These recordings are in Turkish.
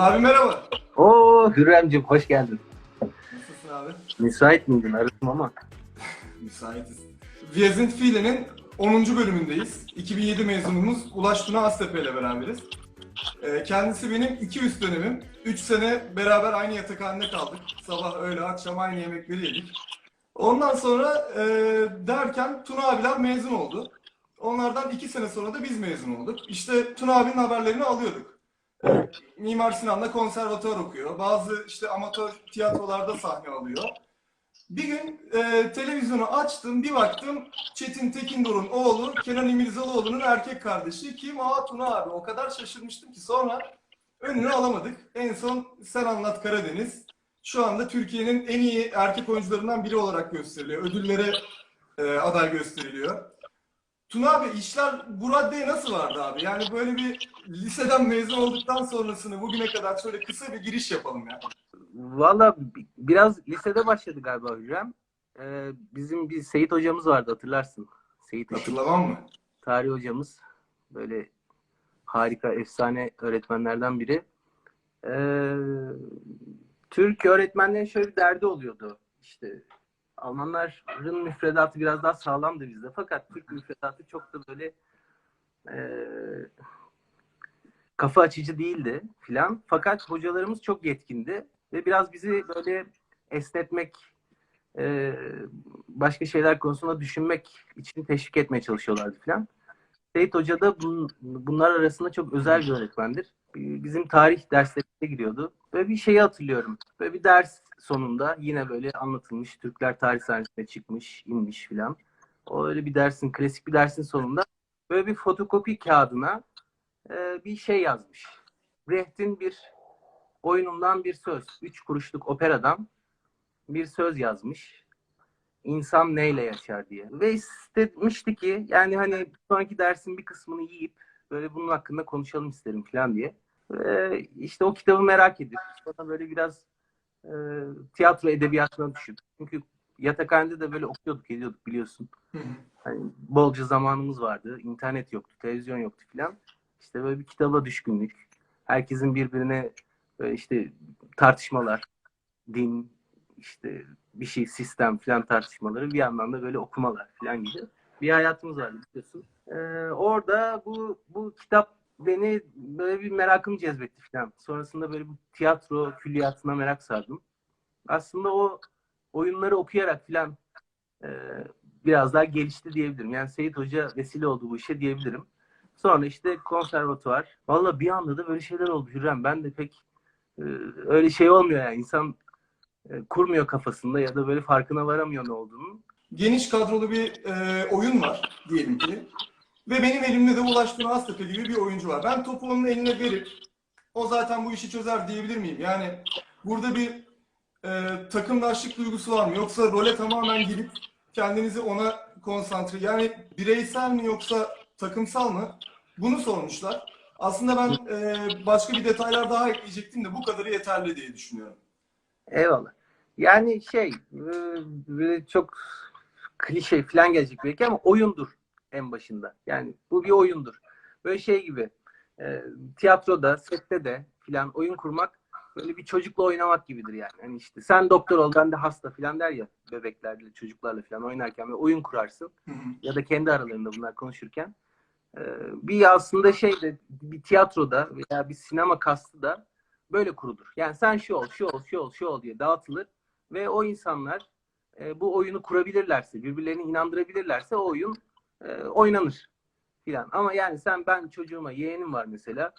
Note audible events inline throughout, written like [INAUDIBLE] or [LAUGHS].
Abi merhaba. Oo Hürrem'cim hoş geldin. Nasılsın abi? Müsait miydin? Aradım ama. [LAUGHS] Müsaitiz. Wir sind File'nin 10. bölümündeyiz. 2007 mezunumuz Ulaş Tuna Aztepe ile beraberiz. Ee, Kendisi benim iki üst dönemim. 3 sene beraber aynı yatakhanede kaldık. Sabah, öğle, akşam aynı yemekleri yedik. Ondan sonra e, derken Tuna abiler mezun oldu. Onlardan iki sene sonra da biz mezun olduk. İşte Tuna abinin haberlerini alıyorduk. Mimar Sinan'da konservatuvar okuyor. Bazı işte amatör tiyatrolarda sahne alıyor. Bir gün e, televizyonu açtım, bir baktım Çetin Tekindor'un oğlu Kenan İmirzalıoğlu'nun erkek kardeşi kim? Aa Tuna abi. O kadar şaşırmıştım ki sonra önünü alamadık. En son Sen Anlat Karadeniz. Şu anda Türkiye'nin en iyi erkek oyuncularından biri olarak gösteriliyor. Ödüllere e, aday gösteriliyor. Tuna abi işler bu raddeye nasıl vardı abi? Yani böyle bir liseden mezun olduktan sonrasını bugüne kadar şöyle kısa bir giriş yapalım ya. Valla bi- biraz lisede başladı galiba Hürrem. Ee, bizim bir Seyit hocamız vardı hatırlarsın. Seyit Hatırlamam mı? tarih hocamız. Böyle harika, efsane öğretmenlerden biri. Ee, Türk öğretmenlerin şöyle bir derdi oluyordu. İşte Almanların müfredatı biraz daha sağlamdı bizde. Fakat Türk müfredatı çok da böyle ee, kafa açıcı değildi filan. Fakat hocalarımız çok yetkindi ve biraz bizi böyle esnetmek, e, başka şeyler konusunda düşünmek için teşvik etmeye çalışıyorlardı filan. Seyit Hoca da bun- bunlar arasında çok özel bir öğretmendir. Bizim tarih derslerine giriyordu. Böyle bir şeyi hatırlıyorum. Böyle bir ders sonunda yine böyle anlatılmış. Türkler tarih sahnesine çıkmış, inmiş filan. O öyle bir dersin, klasik bir dersin sonunda böyle bir fotokopi kağıdına e, bir şey yazmış. Brecht'in bir oyunundan bir söz. Üç kuruşluk operadan bir söz yazmış. İnsan neyle yaşar diye. Ve istemişti ki yani hani sonraki dersin bir kısmını yiyip böyle bunun hakkında konuşalım isterim falan diye. Ve işte o kitabı merak edip sonra böyle biraz e, tiyatro edebiyatına düşüp çünkü yatakhanede de böyle okuyorduk ediyorduk biliyorsun. Hani bolca zamanımız vardı. İnternet yoktu, televizyon yoktu filan. İşte böyle bir kitaba düşkünlük. Herkesin birbirine böyle işte tartışmalar, din, işte bir şey sistem filan tartışmaları bir yandan da böyle okumalar filan gibi bir hayatımız vardı biliyorsun. Ee, orada bu bu kitap beni böyle bir merakımı cezbetti filan. Sonrasında böyle bu tiyatro külliyatına merak sardım. Aslında o oyunları okuyarak filan e, biraz daha gelişti diyebilirim. Yani Seyit Hoca vesile oldu bu işe diyebilirim. Sonra işte konservatuvar. Valla bir anda da böyle şeyler oldu Hürrem. Ben de pek e, öyle şey olmuyor yani. İnsan kurmuyor kafasında ya da böyle farkına varamıyor ne olduğunu. Geniş kadrolu bir e, oyun var diyelim ki. Ve benim elimde de Ulaş Tuna Aztepe gibi bir oyuncu var. Ben topu onun eline verip o zaten bu işi çözer diyebilir miyim? Yani burada bir e, takımdaşlık duygusu var mı? Yoksa role tamamen girip kendinizi ona konsantre yani bireysel mi yoksa takımsal mı? Bunu sormuşlar. Aslında ben e, başka bir detaylar daha ekleyecektim de bu kadarı yeterli diye düşünüyorum. Eyvallah. Yani şey e, çok klişe falan gelecek belki ama oyundur en başında. Yani bu bir oyundur. Böyle şey gibi e, tiyatroda, sette de filan oyun kurmak böyle bir çocukla oynamak gibidir yani. Hani işte sen doktor ol ben de hasta filan der ya bebeklerle çocuklarla filan oynarken ve oyun kurarsın ya da kendi aralarında bunlar konuşurken e, bir aslında şey de bir tiyatroda veya bir sinema kastı da böyle kurulur. Yani sen şu ol, şu ol, şu ol, şu ol diye dağıtılır ve o insanlar e, bu oyunu kurabilirlerse, birbirlerini inandırabilirlerse o oyun e, oynanır filan. Ama yani sen ben çocuğuma yeğenim var mesela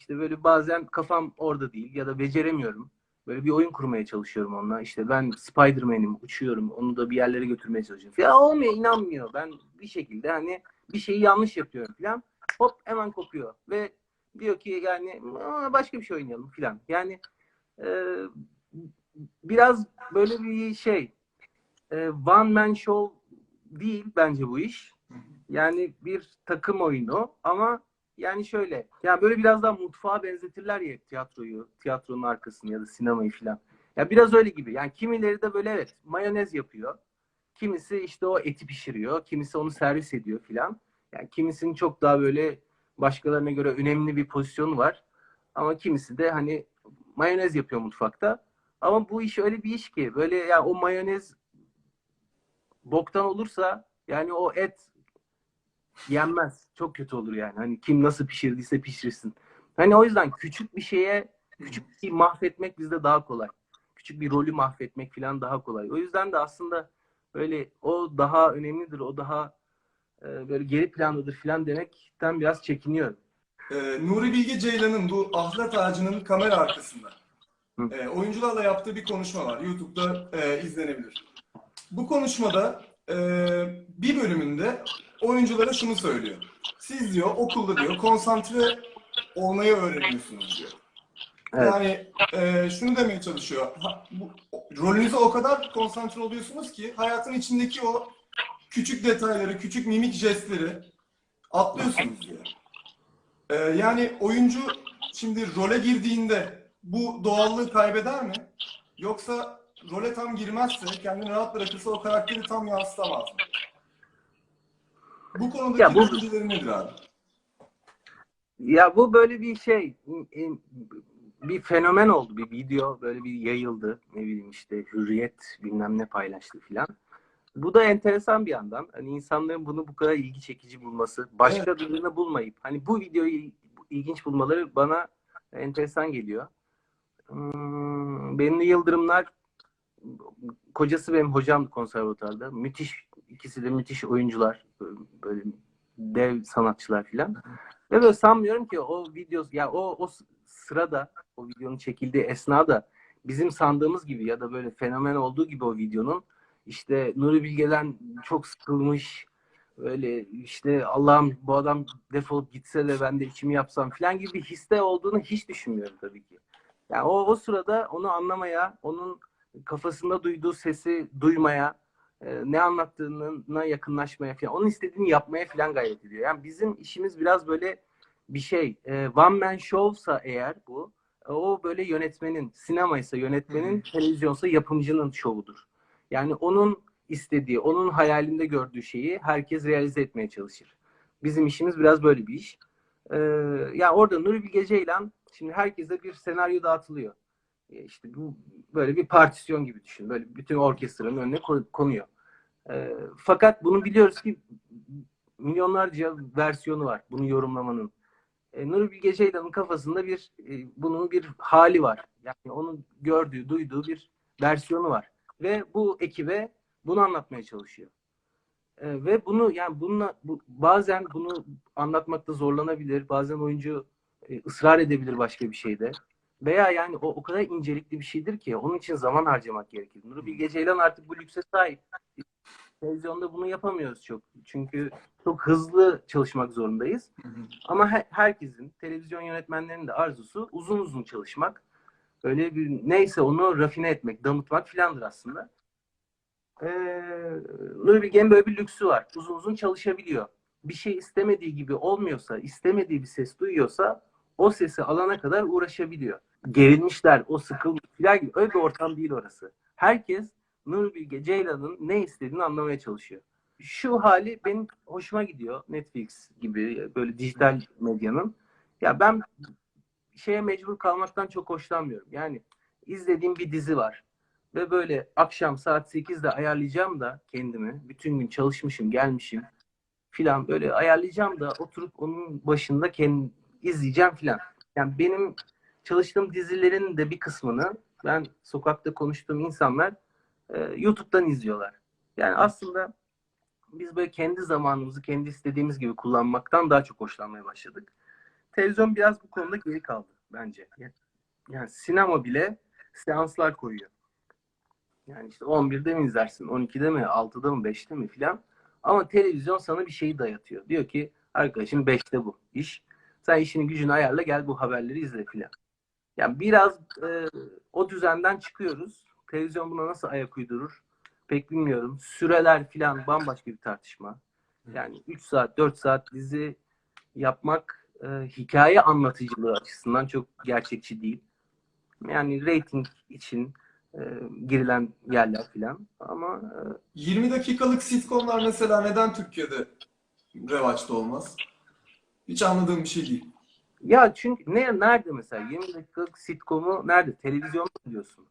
işte böyle bazen kafam orada değil ya da beceremiyorum. Böyle bir oyun kurmaya çalışıyorum onunla. İşte ben Spider-Man'im, uçuyorum. Onu da bir yerlere götürmeye çalışıyorum. Ya olmuyor, inanmıyor. Ben bir şekilde hani bir şeyi yanlış yapıyorum falan. Hop hemen kopuyor. Ve diyor ki yani "Aa, başka bir şey oynayalım falan. Yani e, biraz böyle bir şey e, one man show değil bence bu iş. Yani bir takım oyunu ama yani şöyle ya böyle biraz daha mutfağa benzetirler ya tiyatroyu, tiyatronun arkasını ya da sinemayı falan. Ya biraz öyle gibi. Yani kimileri de böyle evet mayonez yapıyor. Kimisi işte o eti pişiriyor, kimisi onu servis ediyor filan. Yani kimisinin çok daha böyle başkalarına göre önemli bir pozisyonu var. Ama kimisi de hani mayonez yapıyor mutfakta. Ama bu iş öyle bir iş ki böyle ya o mayonez boktan olursa yani o et yenmez. Çok kötü olur yani. Hani kim nasıl pişirdiyse pişirsin. Hani o yüzden küçük bir şeye küçük bir şeyi mahvetmek bizde daha kolay. Küçük bir rolü mahvetmek falan daha kolay. O yüzden de aslında böyle o daha önemlidir, o daha e, böyle geri plandadır falan demekten biraz çekiniyorum. Ee, Nuri Bilge Ceylan'ın bu ahlat ağacının kamera arkasında Hı. e, oyuncularla yaptığı bir konuşma var. YouTube'da e, izlenebilir. Bu konuşmada e, bir bölümünde oyunculara şunu söylüyor. Siz diyor okulda diyor konsantre olmayı öğreniyorsunuz diyor. Evet. Yani e, şunu demeye çalışıyor. Ha, bu, rolünüze o kadar konsantre oluyorsunuz ki hayatın içindeki o küçük detayları, küçük mimik jestleri atlıyorsunuz diyor. E, yani oyuncu şimdi role girdiğinde bu doğallığı kaybeder mi? Yoksa role tam girmezse, kendini rahat bırakırsa o karakteri tam yansıtamaz mı? Bu konudaki Ya bu- düşünceleri nedir abi? Ya bu böyle bir şey bir fenomen oldu bir video böyle bir yayıldı ne bileyim işte hürriyet bilmem ne paylaştı filan. Bu da enteresan bir yandan. Hani insanların bunu bu kadar ilgi çekici bulması, başkalarını bulmayıp hani bu videoyu ilginç bulmaları bana enteresan geliyor. Hmm, Benli Yıldırımlar kocası benim hocam konservatuarda. Müthiş ikisi de müthiş oyuncular. Böyle dev sanatçılar filan. Ve böyle sanmıyorum ki o video ya o o sırada o videonun çekildiği esnada bizim sandığımız gibi ya da böyle fenomen olduğu gibi o videonun işte Nuri Bilge'den çok sıkılmış böyle işte Allah'ım bu adam defolup gitse de ben de içimi yapsam falan gibi bir histe olduğunu hiç düşünmüyorum tabii ki. Yani o, o sırada onu anlamaya, onun kafasında duyduğu sesi duymaya, e, ne anlattığına yakınlaşmaya falan, onun istediğini yapmaya falan gayret ediyor. Yani bizim işimiz biraz böyle bir şey, e, one man show'sa eğer bu, e, o böyle yönetmenin, sinema ise yönetmenin, televizyonsa yapımcının şovudur. Yani onun istediği, onun hayalinde gördüğü şeyi herkes realize etmeye çalışır. Bizim işimiz biraz böyle bir iş. Ee, ya orada Nuri Bilge Ceylan, şimdi herkese bir senaryo dağıtılıyor. E, İşte bu böyle bir partisyon gibi düşün. Böyle bütün orkestranın önüne konuyor. Ee, fakat bunu biliyoruz ki milyonlarca versiyonu var bunu yorumlamanın. E, Nuri Bilge Ceylan'ın kafasında bir e, bunun bir hali var. Yani onun gördüğü, duyduğu bir versiyonu var. Ve bu ekibe bunu anlatmaya çalışıyor. E, ve bunu yani bununla bu, bazen bunu anlatmakta zorlanabilir. Bazen oyuncu e, ısrar edebilir başka bir şeyde. Veya yani o o kadar incelikli bir şeydir ki onun için zaman harcamak gerekir. Nuri Bilge Ceylan artık bu lükse sahip. Televizyonda bunu yapamıyoruz çok. Çünkü çok hızlı çalışmak zorundayız. Ama he- herkesin, televizyon yönetmenlerinin de arzusu uzun uzun çalışmak. Öyle bir neyse onu rafine etmek, damıtmak filandır aslında. Ee, Nuri Bilge'nin böyle bir lüksü var. Uzun uzun çalışabiliyor. Bir şey istemediği gibi olmuyorsa, istemediği bir ses duyuyorsa o sesi alana kadar uğraşabiliyor. Gerilmişler, o sıkılmış filan gibi. Öyle bir ortam değil orası. Herkes Nuri Bilge Ceylan'ın ne istediğini anlamaya çalışıyor. Şu hali benim hoşuma gidiyor. Netflix gibi böyle dijital medyanın. Ya ben şeye mecbur kalmaktan çok hoşlanmıyorum. Yani izlediğim bir dizi var. Ve böyle akşam saat 8'de ayarlayacağım da kendimi. Bütün gün çalışmışım, gelmişim filan böyle ayarlayacağım da oturup onun başında kendim izleyeceğim filan. Yani benim çalıştığım dizilerin de bir kısmını ben sokakta konuştuğum insanlar e, YouTube'dan izliyorlar. Yani aslında biz böyle kendi zamanımızı kendi istediğimiz gibi kullanmaktan daha çok hoşlanmaya başladık. Televizyon biraz bu konuda geri kaldı bence. Yani sinema bile seanslar koyuyor. Yani işte 11'de mi izlersin, 12'de mi, 6'da mı, 5'te mi filan. Ama televizyon sana bir şeyi dayatıyor. Diyor ki arkadaşım 5'te bu iş. Sen işini gücünü ayarla gel bu haberleri izle filan. Yani biraz e, o düzenden çıkıyoruz. Televizyon buna nasıl ayak uydurur pek bilmiyorum. Süreler filan bambaşka bir tartışma. Yani 3 saat, 4 saat dizi yapmak e, hikaye anlatıcılığı açısından çok gerçekçi değil. Yani rating için e, girilen yerler filan. Ama e, 20 dakikalık sitcomlar mesela neden Türkiye'de revaçta olmaz? Hiç anladığım bir şey değil. Ya çünkü ne nerede mesela 20 dakikalık sitcomu nerede? Televizyonda mı diyorsun?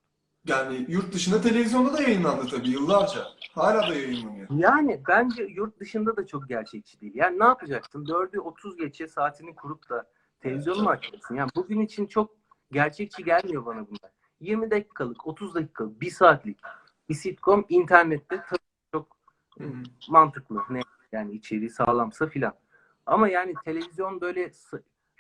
Yani yurt dışında televizyonda da yayınlandı tabii yıllarca. Hala da yayınlanıyor. Yani bence yurt dışında da çok gerçekçi değil. Yani ne yapacaksın? 4'ü 30 geçe saatini kurup da televizyon mu açacaksın? Yani bugün için çok gerçekçi gelmiyor bana bunlar. 20 dakikalık, 30 dakikalık, 1 saatlik bir sitcom internette tabii çok Hı hı. mantıklı. Ne yani içeriği sağlamsa filan. Ama yani televizyon böyle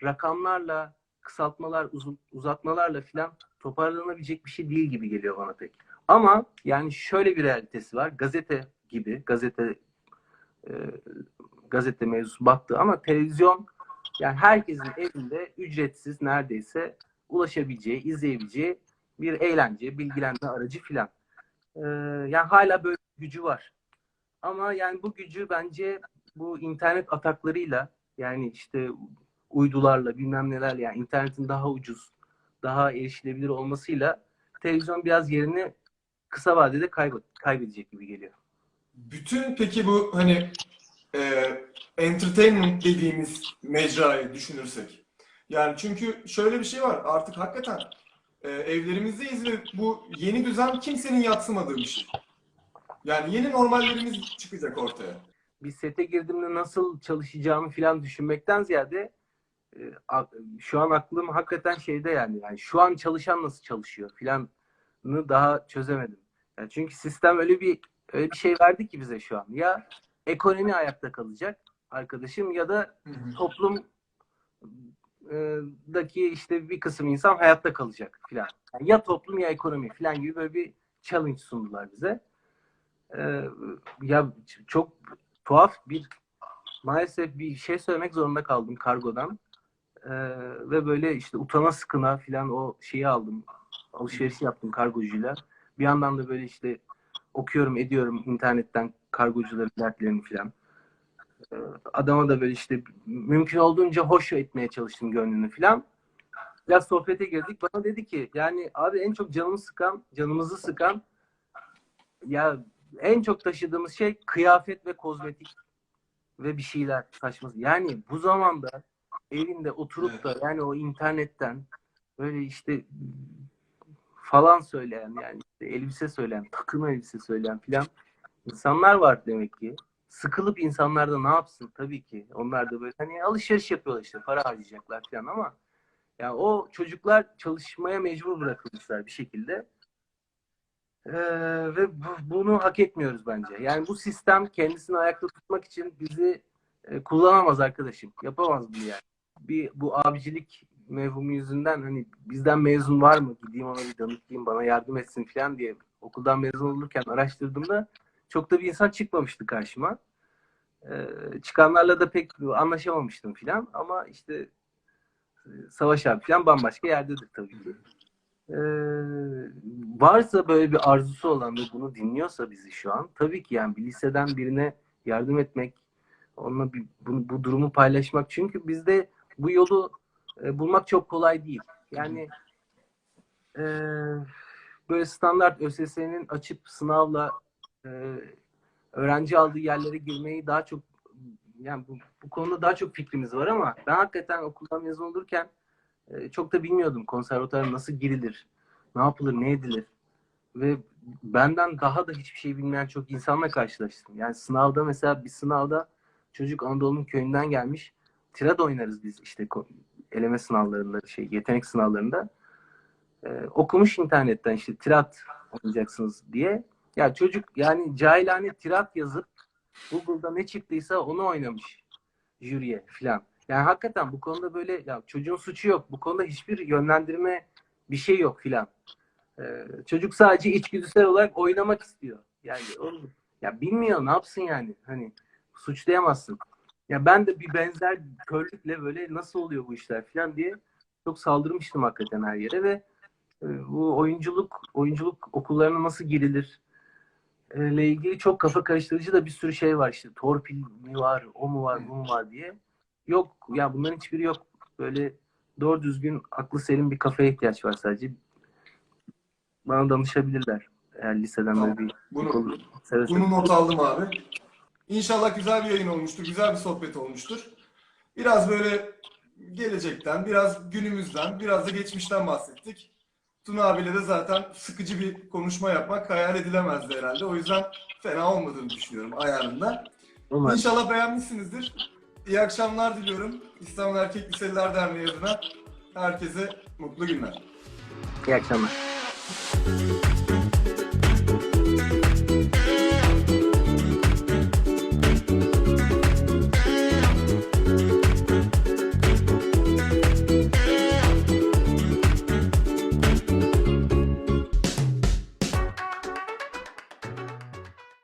rakamlarla, kısaltmalar, uzun, uzatmalarla filan toparlanabilecek bir şey değil gibi geliyor bana pek. Ama yani şöyle bir realitesi var. Gazete gibi, gazete e, gazete mevzusu baktı ama televizyon yani herkesin evinde ücretsiz neredeyse ulaşabileceği, izleyebileceği bir eğlence, bilgilenme aracı filan. Ee, yani hala böyle bir gücü var. Ama yani bu gücü bence bu internet ataklarıyla yani işte uydularla bilmem nelerle yani internetin daha ucuz, daha erişilebilir olmasıyla televizyon biraz yerini kısa vadede kaybe- kaybedecek gibi geliyor. Bütün peki bu hani e, entertainment dediğimiz mecrayı düşünürsek. Yani çünkü şöyle bir şey var. Artık hakikaten e, evlerimizdeyiz ve bu yeni düzen kimsenin yatsımadığı bir şey. Yani yeni normallerimiz çıkacak ortaya. bir sete girdiğimde nasıl çalışacağımı falan düşünmekten ziyade şu an aklım hakikaten şeyde yani, yani şu an çalışan nasıl çalışıyor filanı daha çözemedim. Yani çünkü sistem öyle bir öyle bir şey verdi ki bize şu an. Ya ekonomi ayakta kalacak arkadaşım ya da toplum e, daki işte bir kısım insan hayatta kalacak filan. Yani ya toplum ya ekonomi filan gibi böyle bir challenge sundular bize. E, ya çok tuhaf bir maalesef bir şey söylemek zorunda kaldım kargodan. E, ve böyle işte utana sıkına filan o şeyi aldım. Alışveriş yaptım kargocuyla. Bir yandan da böyle işte okuyorum ediyorum internetten kargocuların dertlerini filan. Ee, adama da böyle işte mümkün olduğunca hoş etmeye çalıştım gönlünü filan. Biraz sohbete girdik. Bana dedi ki yani abi en çok canımı sıkan, canımızı sıkan ya en çok taşıdığımız şey kıyafet ve kozmetik ve bir şeyler saçması. Yani bu zamanda evinde oturup da yani o internetten böyle işte falan söyleyen yani işte elbise söyleyen, takım elbise söyleyen filan insanlar var demek ki sıkılıp insanlar da ne yapsın tabii ki. Onlar da böyle hani alışveriş yapıyorlar işte para harcayacaklar falan ama yani o çocuklar çalışmaya mecbur bırakılmışlar bir şekilde. Ee, ve bu- bunu hak etmiyoruz bence. Yani bu sistem kendisini ayakta tutmak için bizi e, kullanamaz arkadaşım. Yapamaz bunu yani. Bir bu abicilik mevhumu yüzünden hani bizden mezun var mı? Gideyim ona bir danışayım bana yardım etsin falan diye okuldan mezun olurken araştırdığımda çok da bir insan çıkmamıştı karşıma. Ee, çıkanlarla da pek anlaşamamıştım filan ama işte e, Savaş abi filan bambaşka yerdedir tabii ki. Ee, varsa böyle bir arzusu olan ve bunu dinliyorsa bizi şu an tabii ki yani bir liseden birine yardım etmek onunla bir, bu, bu durumu paylaşmak çünkü bizde bu yolu e, bulmak çok kolay değil. Yani e, böyle standart ÖSS'nin açıp sınavla e, öğrenci aldığı yerlere girmeyi daha çok yani bu, bu konuda daha çok fikrimiz var ama ben hakikaten okuldan mezun olurken e, çok da bilmiyordum konservatuvara nasıl girilir, ne yapılır, ne edilir. Ve benden daha da hiçbir şey bilmeyen çok insanla karşılaştım. Yani sınavda mesela bir sınavda çocuk Anadolu'nun köyünden gelmiş. Tirad oynarız biz işte eleme sınavlarında, şey yetenek sınavlarında. E, okumuş internetten işte tirat oynayacaksınız diye. Ya çocuk yani cahilane tirat yazıp Google'da ne çıktıysa onu oynamış jüriye falan. Yani hakikaten bu konuda böyle ya çocuğun suçu yok. Bu konuda hiçbir yönlendirme bir şey yok filan. Ee, çocuk sadece içgüdüsel olarak oynamak istiyor. Yani o, ya bilmiyor ne yapsın yani. Hani suçlayamazsın. Ya ben de bir benzer körlükle böyle nasıl oluyor bu işler filan diye çok saldırmıştım hakikaten her yere ve e, bu oyunculuk oyunculuk okullarına nasıl girilir e, ile ilgili çok kafa karıştırıcı da bir sürü şey var işte torpil mi var, o mu var, bu mu var diye. Yok ya bunların hiçbiri yok. Böyle doğru düzgün aklı selim bir kafaya ihtiyaç var sadece. Bana danışabilirler. Eğer liseden Tamam. böyle bir Bunu, konu seve. bunu not aldım abi. İnşallah güzel bir yayın olmuştur, güzel bir sohbet olmuştur. Biraz böyle gelecekten, biraz günümüzden, biraz da geçmişten bahsettik. Tuna abiyle de zaten sıkıcı bir konuşma yapmak hayal edilemezdi herhalde. O yüzden fena olmadığını düşünüyorum ayarında. Umarım. İnşallah beğenmişsinizdir. İyi akşamlar diliyorum. İstanbul Erkek Liseliler Derneği adına herkese mutlu günler. İyi akşamlar.